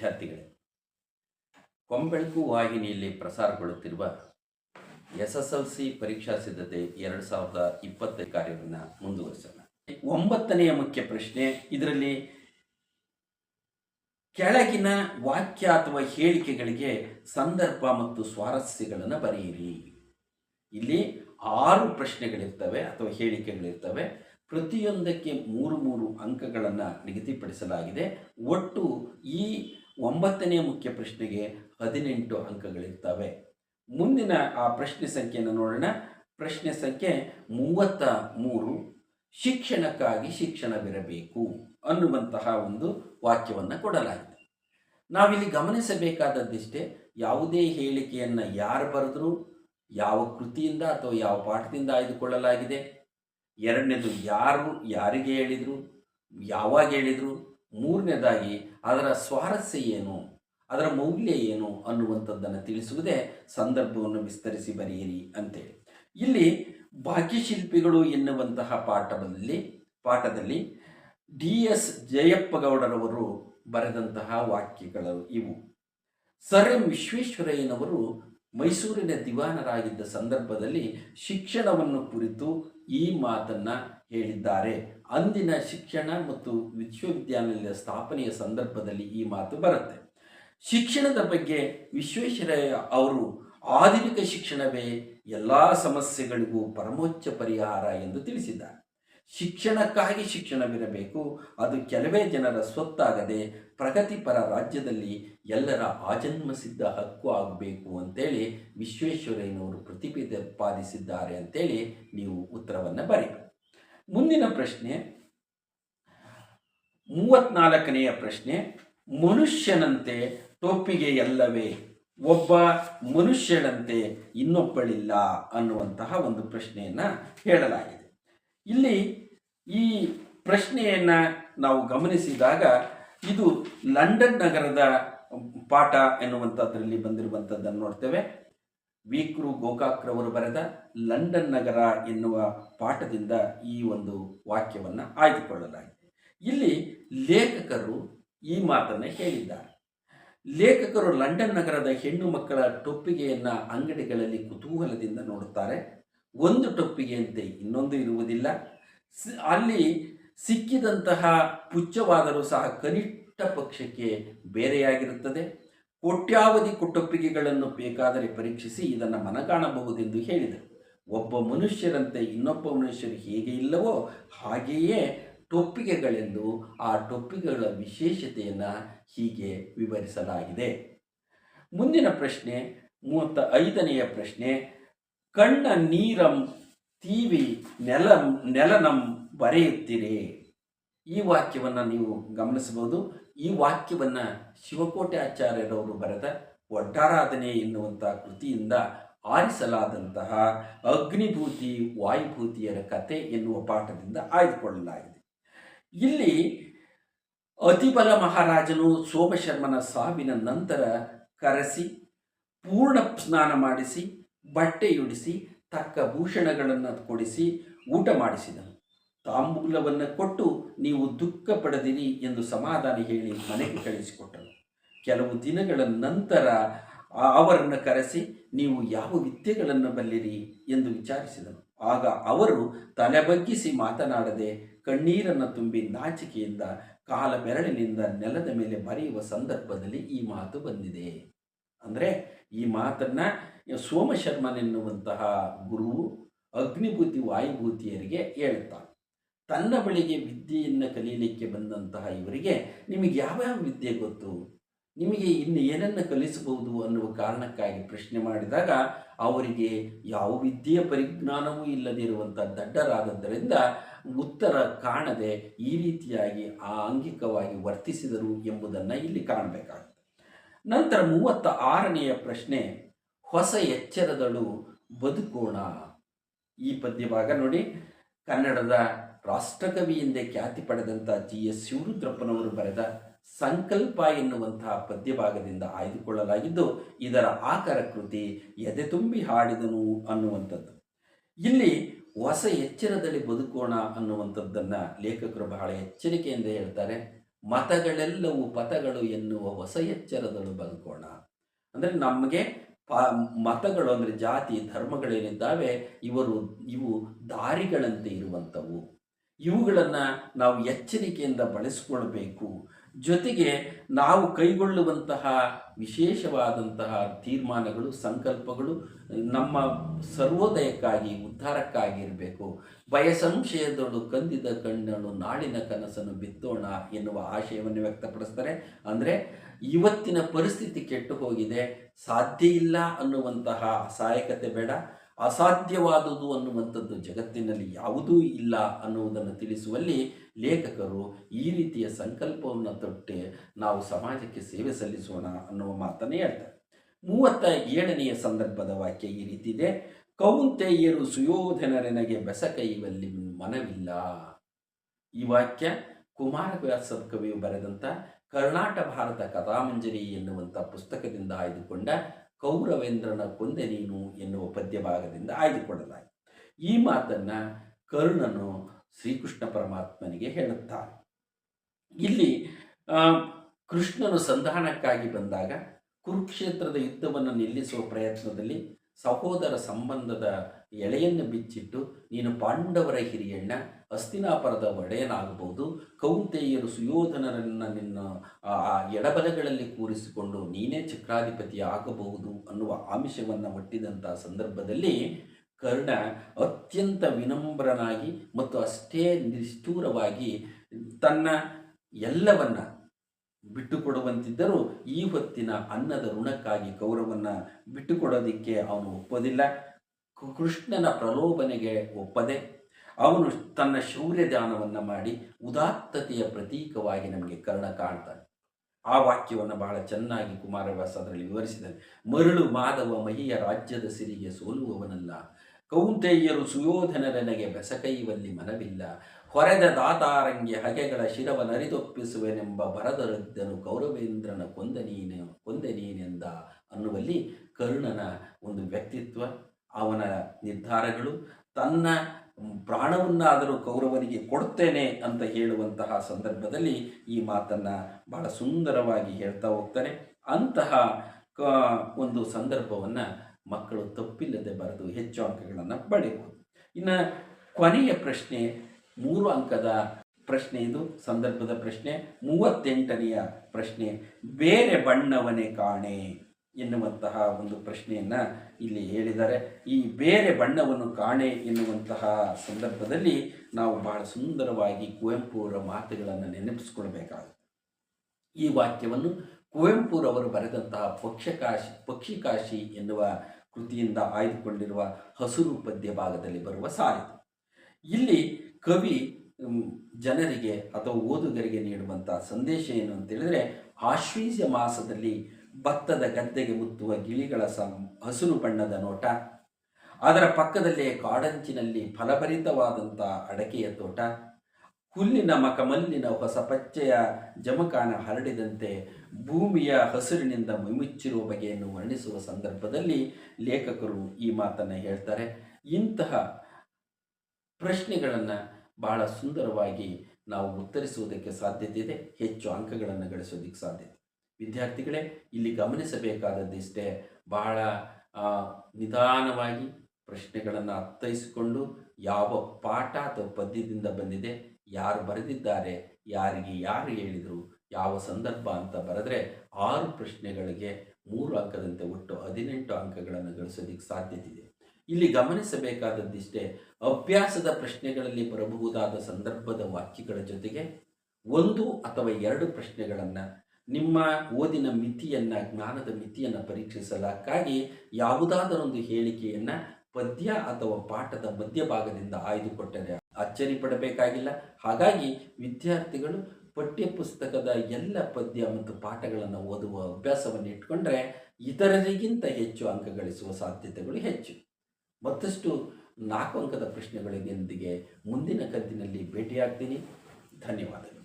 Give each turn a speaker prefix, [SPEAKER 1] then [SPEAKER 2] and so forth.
[SPEAKER 1] ವಿದ್ಯಾರ್ಥಿಗಳೇ, ಕೊಂಬೆಳಕು ವಾಹಿನಿಯಲ್ಲಿ ಪ್ರಸಾರಗೊಳ್ಳುತ್ತಿರುವ ಎಸ್ ಎಸ್ ಎಲ್ ಸಿ ಪರೀಕ್ಷಾ ಸಿದ್ಧತೆ ಎರಡು ಸಾವಿರದ ಇಪ್ಪತ್ತ ಕಾರ್ಯವನ್ನು ಮುಂದುವರಿಸೋಣ. ಒಂಬತ್ತನೆಯ ಮುಖ್ಯ ಪ್ರಶ್ನೆ, ಇದರಲ್ಲಿ ಕೆಳಗಿನ ವಾಕ್ಯ ಅಥವಾ ಹೇಳಿಕೆಗಳಿಗೆ ಸಂದರ್ಭ ಮತ್ತು ಸ್ವಾರಸ್ಯಗಳನ್ನು ಬರೆಯಿರಿ. ಇಲ್ಲಿ ಆರು ಪ್ರಶ್ನೆಗಳಿರ್ತವೆ ಅಥವಾ ಹೇಳಿಕೆಗಳಿರ್ತವೆ. ಪ್ರತಿಯೊಂದಕ್ಕೆ ಮೂರು ಮೂರು ಅಂಕಗಳನ್ನು ನಿಗದಿಪಡಿಸಲಾಗಿದೆ. ಒಟ್ಟು ಈ ಒಂಬತ್ತನೆಯ ಮುಖ್ಯ ಪ್ರಶ್ನೆಗೆ ಹದಿನೆಂಟು ಅಂಕಗಳಿರ್ತವೆ. ಮುಂದಿನ ಆ ಪ್ರಶ್ನೆ ಸಂಖ್ಯೆಯನ್ನು ನೋಡೋಣ. ಪ್ರಶ್ನೆ ಸಂಖ್ಯೆ ಮೂವತ್ತ ಮೂರು. ಶಿಕ್ಷಣಕ್ಕಾಗಿ ಶಿಕ್ಷಣವಿರಬೇಕು ಅನ್ನುವಂತಹ ಒಂದು ವಾಕ್ಯವನ್ನು ಕೊಡಲಾಗಿದೆ. ನಾವಿಲ್ಲಿ ಗಮನಿಸಬೇಕಾದದ್ದಿಷ್ಟೇ, ಯಾವುದೇ ಹೇಳಿಕೆಯನ್ನು ಯಾರು ಬರೆದ್ರು, ಯಾವ ಕೃತಿಯಿಂದ ಅಥವಾ ಯಾವ ಪಾಠದಿಂದ ಆಯ್ದುಕೊಳ್ಳಲಾಗಿದೆ. ಎರಡನೇದು ಯಾರು, ಯಾರಿಗೆ ಹೇಳಿದರು, ಯಾವಾಗ ಹೇಳಿದರು ಮೂರನೇದಾಗಿ ಅದರ ಸ್ವಾರಸ್ಯ ಏನು? ಅದರ ಮೌಲ್ಯ ಏನು ಅನ್ನುವಂಥದ್ದನ್ನು ತಿಳಿಸುವುದೇ ಸಂದರ್ಭವನ್ನು ವಿಸ್ತರಿಸಿ ಬರೆಯಿರಿ ಅಂತೇಳಿ. ಇಲ್ಲಿ ಭಾಗ್ಯಶಿಲ್ಪಿಗಳು ಎನ್ನುವಂತಹ ಪಾಠದಲ್ಲಿ ಪಾಠದಲ್ಲಿ ಡಿ ಎಸ್ ಜಯಪ್ಪಗೌಡರವರು ಬರೆದಂತಹ ವಾಕ್ಯಗಳು ಇವು. ಸರ್ ಎಂ ವಿಶ್ವೇಶ್ವರಯ್ಯನವರು ಮೈಸೂರಿನ ದಿವಾನರಾಗಿದ್ದ ಸಂದರ್ಭದಲ್ಲಿ ಶಿಕ್ಷಣವನ್ನು ಕುರಿತು ಈ ಮಾತನ್ನು ಹೇಳಿದ್ದಾರೆ. ಅಂದಿನ ಶಿಕ್ಷಣ ಮತ್ತು ವಿಶ್ವವಿದ್ಯಾನಿಲಯದ ಸ್ಥಾಪನೆಯ ಸಂದರ್ಭದಲ್ಲಿ ಈ ಮಾತು ಬರುತ್ತೆ. ಶಿಕ್ಷಣದ ಬಗ್ಗೆ ವಿಶ್ವೇಶ್ವರಯ್ಯ ಅವರು, ಆಧುನಿಕ ಶಿಕ್ಷಣವೇ ಎಲ್ಲ ಸಮಸ್ಯೆಗಳಿಗೂ ಪರಮೋಚ್ಚ ಪರಿಹಾರ ಎಂದು ತಿಳಿಸಿದ್ದಾರೆ. ಶಿಕ್ಷಣಕ್ಕಾಗಿ ಶಿಕ್ಷಣವಿರಬೇಕು, ಅದು ಕೆಲವೇ ಜನರ ಸ್ವತ್ತಾಗದೆ ಪ್ರಗತಿಪರ ರಾಜ್ಯದಲ್ಲಿ ಎಲ್ಲರ ಆಜನ್ಮಸಿದ್ಧ ಹಕ್ಕು ಆಗಬೇಕು ಅಂತೇಳಿ ವಿಶ್ವೇಶ್ವರಯ್ಯನವರು ಪ್ರತಿಪಾದಿಸಿದ್ದಾರೆ ಅಂತೇಳಿ ನೀವು ಉತ್ತರವನ್ನು ಬರೀ ಮುಂದಿನ ಪ್ರಶ್ನೆ, ಮೂವತ್ನಾಲ್ಕನೆಯ ಪ್ರಶ್ನೆ, ಮನುಷ್ಯನಂತೆ ಟೋಪಿಗೆ ಎಲ್ಲವೇ? ಒಬ್ಬ ಮನುಷ್ಯನಂತೆ ಇನ್ನೊಬ್ಬಳಿಲ್ಲ ಅನ್ನುವಂತಹ ಒಂದು ಪ್ರಶ್ನೆಯನ್ನು ಹೇಳಲಾಗಿದೆ. ಇಲ್ಲಿ ಈ ಪ್ರಶ್ನೆಯನ್ನು ನಾವು ಗಮನಿಸಿದಾಗ ಇದು ಲಂಡನ್ ನಗರದ ಪಾಠ ಎನ್ನುವಂಥದ್ರಲ್ಲಿ ಬಂದಿರುವಂಥದ್ದನ್ನು ನೋಡ್ತೇವೆ. ವೀಕ್ರು ಗೋಕಾಕ್ರವರು ಬರೆದ ಲಂಡನ್ ನಗರ ಎನ್ನುವ ಪಾಠದಿಂದ ಈ ಒಂದು ವಾಕ್ಯವನ್ನು ಆಯ್ದುಕೊಳ್ಳಲಾಗಿದೆ. ಇಲ್ಲಿ ಲೇಖಕರು ಈ ಮಾತನ್ನು ಹೇಳಿದ್ದಾರೆ. ಲೇಖಕರು ಲಂಡನ್ ನಗರದ ಹೆಣ್ಣು ಮಕ್ಕಳ ಟೊಪ್ಪಿಗೆಯನ್ನು ಅಂಗಡಿಗಳಲ್ಲಿ ಕುತೂಹಲದಿಂದ ನೋಡುತ್ತಾರೆ. ಒಂದು ಟೊಪ್ಪಿಗೆಯಂತೆ ಇನ್ನೊಂದು ಇರುವುದಿಲ್ಲ. ಅಲ್ಲಿ ಸಿಕ್ಕಿದಂತಹ ಪುಚ್ಚವಾದರೂ ಸಹ ಕನಿಷ್ಠ ಪಕ್ಷಕ್ಕೆ ಬೇರೆಯಾಗಿರುತ್ತದೆ. ಕೋಟ್ಯಾವಧಿ ಟೊಪ್ಪಿಗೆಗಳನ್ನು ಬೇಕಾದರೆ ಪರೀಕ್ಷಿಸಿ ಇದನ್ನು ಮನಗಾಣಬಹುದೆಂದು ಹೇಳಿದರು. ಒಬ್ಬ ಮನುಷ್ಯರಂತೆ ಇನ್ನೊಬ್ಬ ಮನುಷ್ಯರು ಹೇಗೆ ಇಲ್ಲವೋ ಹಾಗೆಯೇ ಟೊಪ್ಪಿಗೆಗಳೆಂದು ಆ ಟೊಪ್ಪಿಗೆಗಳ ವಿಶೇಷತೆಯನ್ನು ಹೀಗೆ ವಿವರಿಸಲಾಗಿದೆ. ಮುಂದಿನ ಪ್ರಶ್ನೆ ಮೂವತ್ತ ಐದನೆಯ ಪ್ರಶ್ನೆ, ಕಣ್ಣ ನೀರಂ ತೀವಿ ನೆಲ ನೆಲನಂ ಬರೆಯುತ್ತೀರಿ ಈ ವಾಕ್ಯವನ್ನು ನೀವು ಗಮನಿಸಬಹುದು. ಈ ವಾಕ್ಯವನ್ನು ಶಿವಕೋಟೆ ಆಚಾರ್ಯರವರು ಬರೆದ ಒಟ್ಟಾರಾಧನೆ ಎನ್ನುವಂಥ ಕೃತಿಯಿಂದ ಆರಿಸಲಾದಂತಹ ಅಗ್ನಿಭೂತಿ, ವಾಯುಭೂತಿಯರ ಕತೆ ಎನ್ನುವ ಪಾಠದಿಂದ ಆಯ್ದುಕೊಳ್ಳಲಾಗಿದೆ. ಇಲ್ಲಿ ಅತಿಬಲ ಮಹಾರಾಜನು ಸೋಮಶರ್ಮನ ಸಾವಿನ ನಂತರ ಕರೆಸಿ, ಪೂರ್ಣ ಸ್ನಾನ ಮಾಡಿಸಿ, ಬಟ್ಟೆಯುಡಿಸಿ, ತಕ್ಕ ಭೂಷಣಗಳನ್ನು ಕೊಡಿಸಿ, ಊಟ ಮಾಡಿಸಿದನು. ತಾಂಬೂಲವನ್ನು ಕೊಟ್ಟು ನೀವು ದುಃಖ ಪಡೆದಿರಿ ಎಂದು ಸಮಾಧಾನ ಹೇಳಿ ಮನೆಗೆ ಕಳಿಸಿಕೊಟ್ಟರು ಕೆಲವು ದಿನಗಳ ನಂತರ ಅವರನ್ನು ಕರೆಸಿ, ನೀವು ಯಾವ ವಿದ್ಯೆಗಳನ್ನು ಬಲ್ಲಿರಿ ಎಂದು ವಿಚಾರಿಸಿದನು. ಆಗ ಅವರು ತಲೆಬಗ್ಗಿಸಿ ಮಾತನಾಡದೆ ಕಣ್ಣೀರನ್ನು ತುಂಬಿ ನಾಚಿಕೆಯಿಂದ ಕಾಲ ಬೆರಳಿನಿಂದ ನೆಲದ ಮೇಲೆ ಬರೆಯುವ ಸಂದರ್ಭದಲ್ಲಿ ಈ ಮಾತು ಬಂದಿದೆ. ಅಂದರೆ ಈ ಮಾತನ್ನು ಸೋಮಶರ್ಮನೆನ್ನುವಂತಹ ಗುರುವು ಅಗ್ನಿಭೂತಿ ವಾಯುಭೂತಿಯರಿಗೆ ಹೇಳುತ್ತಾನೆ ತನ್ನ ಬಳಿಗೆ ವಿದ್ಯೆಯನ್ನು ಕಲಿಯಲಿಕ್ಕೆ ಬಂದಂತಹ ಇವರಿಗೆ ನಿಮಗೆ ಯಾವ್ಯಾವ ವಿದ್ಯೆ ಗೊತ್ತು? ನಿಮಗೆ ಇನ್ನು ಏನನ್ನು ಕಲಿಸಬಹುದು ಅನ್ನುವ ಕಾರಣಕ್ಕಾಗಿ ಪ್ರಶ್ನೆ ಮಾಡಿದಾಗ ಅವರಿಗೆ ಯಾವ ವಿದ್ಯೆಯ ಪರಿಜ್ಞಾನವೂ ಇಲ್ಲದಿರುವಂಥ ದಡ್ಡರಾದದ್ದರಿಂದ ಉತ್ತರ ಕಾಣದೆ ಈ ರೀತಿಯಾಗಿ ಆಂಗಿಕವಾಗಿ ವರ್ತಿಸಿದರು ಎಂಬುದನ್ನು ಇಲ್ಲಿ ಕಾಣಬೇಕಾಗುತ್ತೆ. ನಂತರ ಮೂವತ್ತ ಆರನೆಯ ಪ್ರಶ್ನೆ, ಹೊಸ ಎಚ್ಚರದಳು ಬದುಕೋಣ. ಈ ಪದ್ಯಭಾಗ ನೋಡಿ, ಕನ್ನಡದ ರಾಷ್ಟ್ರಕವಿ ಎಂದೇ ಖ್ಯಾತಿ ಪಡೆದಂಥ ಜಿ ಎಸ್ ಶಿವರುದ್ರಪ್ಪನವರು ಬರೆದ ಸಂಕಲ್ಪ ಎನ್ನುವಂತಹ ಪದ್ಯಭಾಗದಿಂದ ಆಯ್ದುಕೊಳ್ಳಲಾಗಿದ್ದು, ಇದರ ಆಕರ ಕೃತಿ ಎದೆ ತುಂಬಿ ಹಾಡಿದನು ಅನ್ನುವಂಥದ್ದು. ಇಲ್ಲಿ ಹೊಸ ಎಚ್ಚರದಲ್ಲಿ ಬದುಕೋಣ ಅನ್ನುವಂಥದ್ದನ್ನು ಲೇಖಕರು ಬಹಳ ಎಚ್ಚರಿಕೆಯಿಂದ ಹೇಳ್ತಾರೆ. ಮತಗಳೆಲ್ಲವೂ ಪಥಗಳು ಎನ್ನುವ ಹೊಸ ಎಚ್ಚರದಲ್ಲೂ ಬದುಕೋಣ. ಅಂದರೆ ನಮಗೆ ಮತಗಳು ಅಂದರೆ ಜಾತಿ, ಧರ್ಮಗಳೇನಿದ್ದಾವೆ, ಇವರು, ಇವು ದಾರಿಗಳಂತೆ ಇರುವಂಥವು. ಇವುಗಳನ್ನು ನಾವು ಎಚ್ಚರಿಕೆಯಿಂದ ಬಳಸಿಕೊಳ್ಬೇಕು. ಜೊತೆಗೆ ನಾವು ಕೈಗೊಳ್ಳುವಂತಹ ವಿಶೇಷವಾದಂತಹ ತೀರ್ಮಾನಗಳು, ಸಂಕಲ್ಪಗಳು ನಮ್ಮ ಸರ್ವೋದಯಕ್ಕಾಗಿ, ಉದ್ಧಾರಕ್ಕಾಗಿರಬೇಕು. ಭಯಸಂಶಯದಳು ಕಂದಿದ ಕಣ್ಣಳು, ನಾಳಿನ ಕನಸನ್ನು ಬಿತ್ತೋಣ ಎನ್ನುವ ಆಶಯವನ್ನು ವ್ಯಕ್ತಪಡಿಸ್ತಾರೆ. ಅಂದರೆ ಇವತ್ತಿನ ಪರಿಸ್ಥಿತಿ ಕೆಟ್ಟು ಹೋಗಿದೆ ಸಾಧ್ಯ ಇಲ್ಲ ಅನ್ನುವಂತಹ ಸಹಾಯಕತೆ ಬೇಡ. ಅಸಾಧ್ಯವಾದುದು ಅನ್ನುವಂಥದ್ದು ಜಗತ್ತಿನಲ್ಲಿ ಯಾವುದೂ ಇಲ್ಲ ಅನ್ನುವುದನ್ನು ತಿಳಿಸುವಲ್ಲಿ ಲೇಖಕರು ಈ ರೀತಿಯ ಸಂಕಲ್ಪವನ್ನು ತೊಟ್ಟೆ ನಾವು ಸಮಾಜಕ್ಕೆ ಸೇವೆ ಸಲ್ಲಿಸೋಣ ಅನ್ನುವ ಮಾತನ್ನು ಹೇಳ್ತಾರೆ. ಮೂವತ್ತ ಏಳನೆಯ ಸಂದರ್ಭದ ವಾಕ್ಯ ಈ ರೀತಿ ಇದೆ ಕೌಂತೆಯರು ಸುಯೋಧನರೆನಗೆ ಬೆಸಕೈವಲ್ಲಿ ಮನವಿಲ್ಲ. ಈ ವಾಕ್ಯ ಕುಮಾರವ್ಯಾಸ ಕವಿಯು ಬರೆದಂಥ ಕರ್ನಾಟ ಭಾರತ ಕಥಾಮಂಜರಿ ಎನ್ನುವಂಥ ಪುಸ್ತಕದಿಂದ ಆಯ್ದುಕೊಂಡ ಕೌರವೇಂದ್ರನ ಕೊಂದೆ ನೀನು ಎನ್ನುವ ಪದ್ಯ ಭಾಗದಿಂದ ಆಯ್ದುಕೊಳ್ಳಲಾಯಿತು. ಈ ಮಾತನ್ನು ಕರ್ಣನು ಶ್ರೀಕೃಷ್ಣ ಪರಮಾತ್ಮನಿಗೆ ಹೇಳುತ್ತಾನೆ. ಇಲ್ಲಿ ಕೃಷ್ಣನು ಸಂಧಾನಕ್ಕಾಗಿ ಬಂದಾಗ ಕುರುಕ್ಷೇತ್ರದ ಯುದ್ಧವನ್ನು ನಿಲ್ಲಿಸುವ ಪ್ರಯತ್ನದಲ್ಲಿ ಸಹೋದರ ಸಂಬಂಧದ ಎಳೆಯನ್ನು ಬಿಚ್ಚಿಟ್ಟು, ನೀನು ಪಾಂಡವರ ಹಿರಿಯಣ್ಣ, ಅಸ್ತಿನಾಪರದ ಒಡೆಯನಾಗಬಹುದು. ಕೌಂತೆಯರು ಸುಯೋಧನರನ್ನು ನಿನ್ನ, ಆ ಎಡಬಲಗಳಲ್ಲಿ ಕೂರಿಸಿಕೊಂಡು ನೀನೇ ಚಕ್ರಾಧಿಪತಿ ಆಗಬಹುದು ಅನ್ನುವ ಆಮಿಷವನ್ನು ಒಟ್ಟಿದಂಥ ಸಂದರ್ಭದಲ್ಲಿ ಕರ್ಣ ಅತ್ಯಂತ ವಿನಮ್ರನಾಗಿ ಮತ್ತು ಅಷ್ಟೇ ನಿಷ್ಠೂರವಾಗಿ ತನ್ನ ಎಲ್ಲವನ್ನ ಬಿಟ್ಟುಕೊಡುವಂತಿದ್ದರೂ ಈ ಹೊತ್ತಿನ ಅನ್ನದ ಋಣಕ್ಕಾಗಿ ಕೌರವನ್ನ ಬಿಟ್ಟುಕೊಡೋದಿಕ್ಕೆ ಅವನು ಒಪ್ಪೋದಿಲ್ಲ. ಕೃಷ್ಣನ ಪ್ರಲೋಭನೆಗೆ ಒಪ್ಪದೆ ಅವನು ತನ್ನ ಶೌರ್ಯ ದಾನವನ್ನು ಮಾಡಿ ಉದಾತ್ತತೆಯ ಪ್ರತೀಕವಾಗಿ ನಮಗೆ ಕರ್ಣ ಕಾಣ್ತಾನೆ. ಆ ವಾಕ್ಯವನ್ನು ಬಹಳ ಚೆನ್ನಾಗಿ ಕುಮಾರವ್ಯಾಸ ಅದರಲ್ಲಿ ವಿವರಿಸಿದ್ದಾನೆ ಮರಳು ಮಾಧವ ಮಹಿಯ ರಾಜ್ಯದ ಸಿರಿಗೆ ಸೋಲುವವನಲ್ಲ. ಕೌಂತೆಯರು ಸುಯೋಧನರನೆಗೆ ಬೆಸಕೈವಲ್ಲಿ ಮನವಿಲ್ಲ. ಹೊರೆದ ದಾತಾರಂಗೆ ಹಗೆಗಳ ಶಿರವ ನರಿದೊಪ್ಪಿಸುವೆನೆಂಬ ಬರದರದ್ದನು ಕೌರವೇಂದ್ರನ ಕೊಂದ ನೀನೆ ಕೊಂದೆ ನೀನೆಂದ ಅನ್ನುವಲ್ಲಿ ಕರ್ಣನ ಒಂದು ವ್ಯಕ್ತಿತ್ವ, ಅವನ ನಿರ್ಧಾರಗಳು, ತನ್ನ ಪ್ರಾಣವನ್ನಾದರೂ ಕೌರವನಿಗೆ ಕೊಡ್ತೇನೆ ಅಂತ ಹೇಳುವಂತಹ ಸಂದರ್ಭದಲ್ಲಿ ಈ ಮಾತನ್ನು ಬಹಳ ಸುಂದರವಾಗಿ ಹೇಳ್ತಾ ಹೋಗ್ತಾರೆ. ಅಂತಹ ಕ, ಒಂದು ಸಂದರ್ಭವನ್ನು ಮಕ್ಕಳು ತಪ್ಪಿಲ್ಲದೆ ಬರೆದು ಹೆಚ್ಚು ಅಂಕಗಳನ್ನು ಪಡೆಯಬಹುದು. ಇನ್ನು ಕೊನೆಯ ಪ್ರಶ್ನೆ ಮೂರು ಅಂಕದ ಪ್ರಶ್ನೆ ಇದು, ಸಂದರ್ಭದ ಪ್ರಶ್ನೆ. ಮೂವತ್ತೆಂಟನೆಯ ಪ್ರಶ್ನೆ, ಬೇರೆ ಬಣ್ಣವನೇ ಕಾಣೆ ಎನ್ನುವಂತಹ ಒಂದು ಪ್ರಶ್ನೆಯನ್ನು ಇಲ್ಲಿ ಹೇಳಿದ್ದಾರೆ. ಈ ಬೇರೆ ಬಣ್ಣವನ್ನು ಕಾಣೆ ಎನ್ನುವಂತಹ ಸಂದರ್ಭದಲ್ಲಿ ನಾವು ಬಹಳ ಸುಂದರವಾಗಿ ಕುವೆಂಪುರ ಮಾತುಗಳನ್ನು ನೆನಪಿಸಿಕೊಳ್ಬೇಕಾಗುತ್ತೆ. ಈ ವಾಕ್ಯವನ್ನು ಕುವೆಂಪುರವರು ಬರೆದಂತಹ ಪಕ್ಷಕಾಶಿ, ಪಕ್ಷಿಕಾಶಿ ಎನ್ನುವ ಕೃತಿಯಿಂದ ಆಯ್ದುಕೊಂಡಿರುವ ಹಸುರು ಪದ್ಯ ಭಾಗದಲ್ಲಿ ಬರುವ ಸಾಹಿತ್ಯ ಇಲ್ಲಿ ಕವಿ ಜನರಿಗೆ ಅಥವಾ ಓದುಗರಿಗೆ ನೀಡುವಂಥ ಸಂದೇಶ ಏನು ಅಂತ ಹೇಳಿದ್ರೆ, ಆಶ್ವೀಜ ಮಾಸದಲ್ಲಿ ಭತ್ತದ ಗದ್ದೆಗೆ ಮುತ್ತುವ ಗಿಳಿಗಳ ಸಂ ಹಸಿರು ಬಣ್ಣದ ನೋಟ, ಅದರ ಪಕ್ಕದಲ್ಲೇ ಕಾಡಂಚಿನಲ್ಲಿ ಫಲಭರಿತವಾದಂಥ ಅಡಕೆಯ ತೋಟ, ಹುಲ್ಲಿನ ಮಕಮಲ್ಲಿನ ಹೊಸ ಪಚ್ಚೆಯ ಜಮಕಾನ ಹರಡಿದಂತೆ ಭೂಮಿಯ ಹಸಿರಿನಿಂದ ಮೈಮುಚ್ಚಿರುವ ಬಗೆಯನ್ನು ವರ್ಣಿಸುವ ಸಂದರ್ಭದಲ್ಲಿ ಲೇಖಕರು ಈ ಮಾತನ್ನು ಹೇಳ್ತಾರೆ. ಇಂತಹ ಪ್ರಶ್ನೆಗಳನ್ನು ಬಹಳ ಸುಂದರವಾಗಿ ನಾವು ಉತ್ತರಿಸುವುದಕ್ಕೆ ಸಾಧ್ಯತೆ ಇದೆ ಹೆಚ್ಚು ಅಂಕಗಳನ್ನು ಗಳಿಸೋದಕ್ಕೆ ಸಾಧ್ಯತೆ. ವಿದ್ಯಾರ್ಥಿಗಳೇ, ಇಲ್ಲಿ ಗಮನಿಸಬೇಕಾದದ್ದಿಷ್ಟೇ ಬಹಳ ನಿಧಾನವಾಗಿ ಪ್ರಶ್ನೆಗಳನ್ನು ಅರ್ಥೈಸಿಕೊಂಡು ಯಾವ ಪಾಠ ಅಥವಾ ಪದ್ಯದಿಂದ ಬಂದಿದೆ, ಯಾರು ಬರೆದಿದ್ದಾರೆ, ಯಾರಿಗೆ ಯಾರು ಹೇಳಿದರು, ಯಾವ ಸಂದರ್ಭ ಅಂತ ಬರೆದ್ರೆ ಆರು ಪ್ರಶ್ನೆಗಳಿಗೆ ಮೂರು ಅಂಕದಂತೆ ಒಟ್ಟು ಹದಿನೆಂಟು ಅಂಕಗಳನ್ನು ಗಳಿಸೋದಕ್ಕೆ ಸಾಧ್ಯತೆ ಇದೆ ಇಲ್ಲಿ ಗಮನಿಸಬೇಕಾದದ್ದಿಷ್ಟೇ, ಅಭ್ಯಾಸದ ಪ್ರಶ್ನೆಗಳಲ್ಲಿ ಬರಬಹುದಾದ ಸಂದರ್ಭದ ವಾಕ್ಯಗಳ ಜೊತೆಗೆ ಒಂದು ಅಥವಾ ಎರಡು ಪ್ರಶ್ನೆಗಳನ್ನು ನಿಮ್ಮ ಓದಿನ ಮಿತಿಯನ್ನು, ಜ್ಞಾನದ ಮಿತಿಯನ್ನು ಪರೀಕ್ಷಿಸಲಕ್ಕಾಗಿ ಯಾವುದಾದರೊಂದು ಹೇಳಿಕೆಯನ್ನು ಪದ್ಯ ಅಥವಾ ಪಾಠದ ಮಧ್ಯಭಾಗದಿಂದ ಆಯ್ದುಕೊಟ್ಟರೆ ಅಚ್ಚರಿ ಪಡಬೇಕಾಗಿಲ್ಲ ಹಾಗಾಗಿ ವಿದ್ಯಾರ್ಥಿಗಳು ಪಠ್ಯಪುಸ್ತಕದ ಎಲ್ಲ ಪದ್ಯ ಮತ್ತು ಪಾಠಗಳನ್ನು ಓದುವ ಅಭ್ಯಾಸವನ್ನು ಇಟ್ಕೊಂಡ್ರೆ ಇತರರಿಗಿಂತ ಹೆಚ್ಚು ಅಂಕ ಗಳಿಸುವ ಸಾಧ್ಯತೆಗಳು ಹೆಚ್ಚು. ಮತ್ತಷ್ಟು ನಾಲ್ಕು ಅಂಕದ ಪ್ರಶ್ನೆಗಳೊಂದಿಗೆ ಮುಂದಿನ ಕಂತಿನಲ್ಲಿ ಭೇಟಿಯಾಗ್ತೀನಿ. ಧನ್ಯವಾದಗಳು.